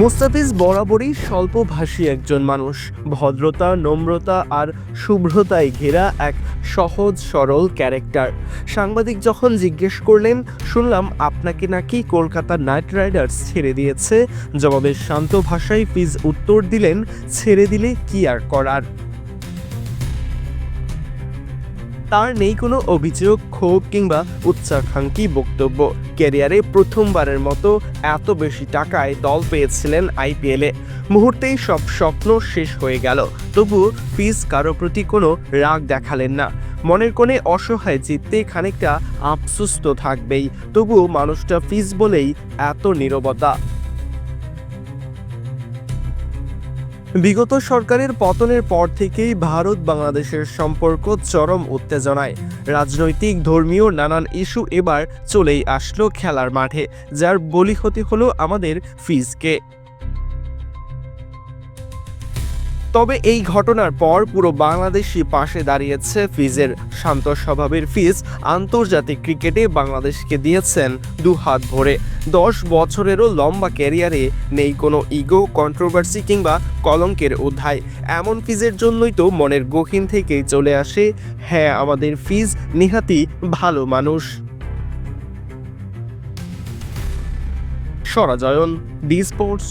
মুস্তাফিজ বরাবরই স্বল্পভাষী একজন মানুষ। ভদ্রতা, নম্রতা আর শুভ্রতায় ঘেরা এক সহজ, সরল ক্যারেক্টার। সাংবাদিক যখন জিজ্ঞেস করলেন, শুনলাম আপনাকে নাকি কলকাতা নাইট রাইডার্স ছেড়ে দিয়েছে। জবাবে শান্ত ভাষায় পিজ উত্তর দিলেন, ছেড়ে দিলে কি আর করার? তার নেই কোনো অভিযোগ, ক্ষোভ কিংবা উচ্চাকাঙ্ক্ষী বক্তব্য। ক্যারিয়ারে প্রথমবারের মতো এত বেশি টাকায় দল পেয়েছিলেন আইপিএলে। মুহূর্তেই সব স্বপ্ন শেষ হয়ে গেল। তবু ফিজ কারও প্রতি কোনো রাগ দেখালেন না। মনের কোণে অসহায় জিততে খানিকটা আফসোস তো থাকবেই। তবু মানুষটা ফিজ বলেই এত নীরবতা। বিগত সরকারের পতনের পর থেকেই ভারত বাংলাদেশের সম্পর্ক চরম উত্তেজনায়। রাজনৈতিক, ধর্মীয় নানান ইস্যু এবার চলেই আসলো খেলার মাঠে, যার বলি হতে হলো আমাদের ফিজকে। তবে এই ঘটনার পর পুরো বাংলাদেশই পাশে দাঁড়িয়েছে ফিজের শান্ত স্বভাবের ফিজ আন্তর্জাতিক ক্রিকেটে বাংলাদেশকে দিয়েছেন দু হাত ভরে। দশ বছরেরও লম্বা ক্যারিয়ারে নেই কোনো ইগো, কন্ট্রোভার্সি কিংবা কলঙ্কের অধ্যায়। এমন ফিজের জন্যই তো মনের গহীন থেকেই চলে আসে হ্যাঁ আমাদের ফিজ নিহাতি ভালো মানুষ। সরাজয়ন ডি স্পোর্টস।